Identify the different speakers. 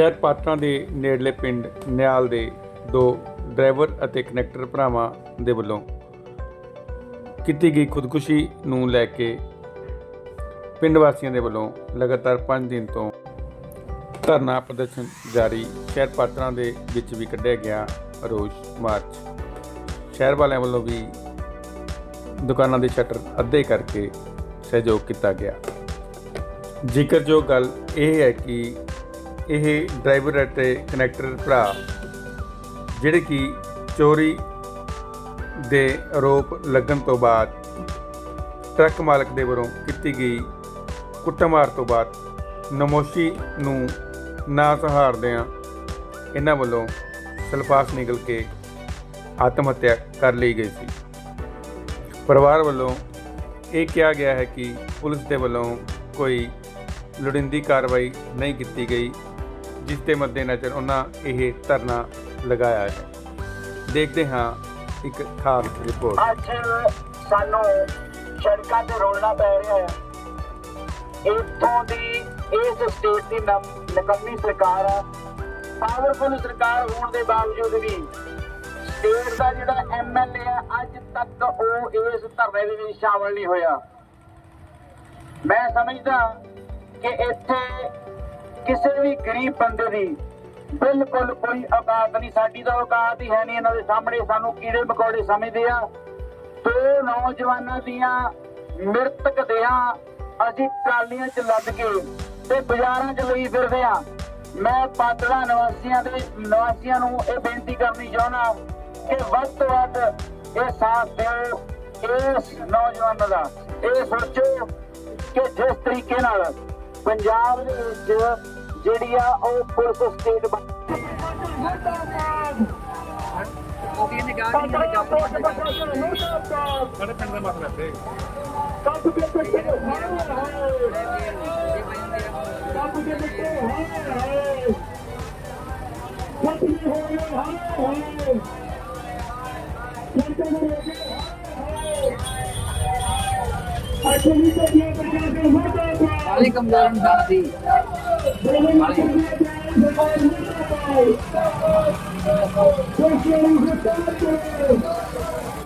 Speaker 1: ਸ਼ਹਿਰ ਪਾਤੜਾਂ ਦੇ ਨੇੜਲੇ ਪਿੰਡ ਨਿਆਲ ਦੇ ਦੋ ਡਰਾਈਵਰ ਅਤੇ ਕਨੈਕਟਰ ਭਰਾਵਾਂ ਦੇ ਵੱਲੋਂ ਕੀਤੀ ਗਈ ਖੁਦਕੁਸ਼ੀ ਨੂੰ ਲੈ ਕੇ ਪਿੰਡ ਵਾਸੀਆਂ ਦੇ ਵੱਲੋਂ ਲਗਾਤਾਰ 5 ਦਿਨ ਤੋਂ ਧਰਨਾ ਪ੍ਰਦਰਸ਼ਨ ਜਾਰੀ। ਸ਼ਹਿਰ ਪਾਤੜਾਂ ਦੇ ਵਿੱਚ ਵੀ ਕੱਢਿਆ ਗਿਆ ਰੋਸ ਮਾਰਚ। ਸ਼ਹਿਰ ਵਾਲਿਆਂ ਵੱਲੋਂ ਵੀ ਦੁਕਾਨਾਂ ਦੇ ਸ਼ਟਰ ਅੱਧੇ ਕਰਕੇ ਸਹਿਯੋਗ ਕੀਤਾ ਗਿਆ। ਜ਼ਿਕਰਯੋਗ ਗੱਲ ਇਹ ਹੈ ਕਿ ਇਹ ਡਰਾਈਵਰ ਅਤੇ ਕਨੈਕਟਰ ਭਰਾ, ਜਿਹੜੇ ਕਿ ਚੋਰੀ ਦੇ ਆਰੋਪ ਲੱਗਣ ਤੋਂ ਬਾਅਦ ਟਰੱਕ ਮਾਲਕ ਦੇ ਵੱਲੋਂ ਕੀਤੀ ਗਈ ਕੁੱਟਮਾਰ ਤੋਂ ਬਾਅਦ ਨਮੋਸ਼ੀ ਨੂੰ ਨਾ ਸਹਾਰਦਿਆਂ ਇਹਨਾਂ ਵੱਲੋਂ ਸਲਫਾਸ ਨਿਕਲ ਕੇ ਆਤਮ ਹੱਤਿਆ ਕਰ ਲਈ ਗਈ ਸੀ। ਪਰਿਵਾਰ ਵੱਲੋਂ ਇਹ ਕਿਹਾ ਗਿਆ ਹੈ ਕਿ ਪੁਲਿਸ ਦੇ ਵੱਲੋਂ ਕੋਈ ਲੋੜੀਂਦੀ ਕਾਰਵਾਈ ਨਹੀਂ ਕੀਤੀ ਗਈ। ਜਿਸ ਦੇ ਮੱਦੇਨਜ਼ਰ ਉਹਨਾਂ ਇਹ ਧਰਨਾ ਲਗਾਇਆ ਹੈ। ਦੇਖਦੇ ਹਾਂ ਇੱਕ ਖਾਸ ਰਿਪੋਰਟ
Speaker 2: ਅੱਜ ਸਾਨੂੰ ਸੜਕਾਂ ਤੇ ਰੋਲਣਾ ਪੈ ਰਿਹਾ ਹੈ। ਇੱਥੋਂ ਦੀ ਇਸ ਸਟੇਟ ਦੀ ਨਮ- ਸਰਕਾਰ ਆ। ਪਾਵਰਫੁਲ ਸਰਕਾਰ ਹੋਣ ਦੇ ਬਾਵਜੂਦ ਵੀ ਸਟੇਟ ਦਾ ਜਿਹੜਾ ਐਮਐਲਏ ਹੈ ਅੱਜ ਤੱਕ ਉਹ ਇਸ ਧਰਨੇ ਦੇ ਵਿੱਚ ਸ਼ਾਮਲ ਨਹੀਂ ਹੋਇਆ। ਮੈਂ ਸਮਝਦਾ ਕਿ ਇੱਥੇ ਕਿਸੇ ਵੀ ਗਰੀਬ ਬੰਦੇ ਦੀ ਬਿਲਕੁਲ ਕੋਈ ਔਕਾਤ ਨਹੀਂ। ਸਾਡੀ ਤਾਂ ਔਕਾਤ ਹੀ ਹੈ ਨਹੀਂ। ਇਹਨਾਂ ਦੇ ਸਾਹਮਣੇ ਸਾਨੂੰ ਕੀੜੇ ਮਕੌੜੇ ਸਮਝਦੇ ਆ। ਦੋ ਨੌਜਵਾਨਾਂ ਦੀਆਂ ਮ੍ਰਿਤਕ ਦੇਹਾਂ ਅਸੀਂ ਟਰਾਲੀਆਂ 'ਚ ਲੱਦ ਕੇ ਤੇ ਬਾਜ਼ਾਰਾਂ 'ਚ ਲਈ ਫਿਰਦੇ ਆ। ਮੈਂ ਪਾਤੜਾ ਨਿਵਾਸੀਆਂ ਦੇ ਨਿਵਾਸੀਆਂ ਨੂੰ ਇਹ ਬੇਨਤੀ ਕਰਨੀ ਚਾਹੁੰਦਾ ਕਿ ਵੱਧ ਤੋਂ ਵੱਧ ਇਹ ਸਾਥ ਦਿਓ ਇਸ ਨੌਜਵਾਨਾਂ ਦਾ। ਇਹ ਸੋਚੋ ਕਿ ਜਿਸ ਤਰੀਕੇ ਨਾਲ ਪੰਜਾਬ ਦੇ ਵਿੱਚ ਜਿਹੜੀ ਆ ਉਹ ਪੁਲਿਸ ਸਟੇਟ ਬਣ
Speaker 1: ਸਾਡੇ ਪਿੰਡ ਦਾ ਮਸਲਾ ਤੇ।
Speaker 3: ਵਾਲੇ ਕਮਜ਼ੋਰ ਇਨਸਾਨ ਸੀ
Speaker 4: Thank you.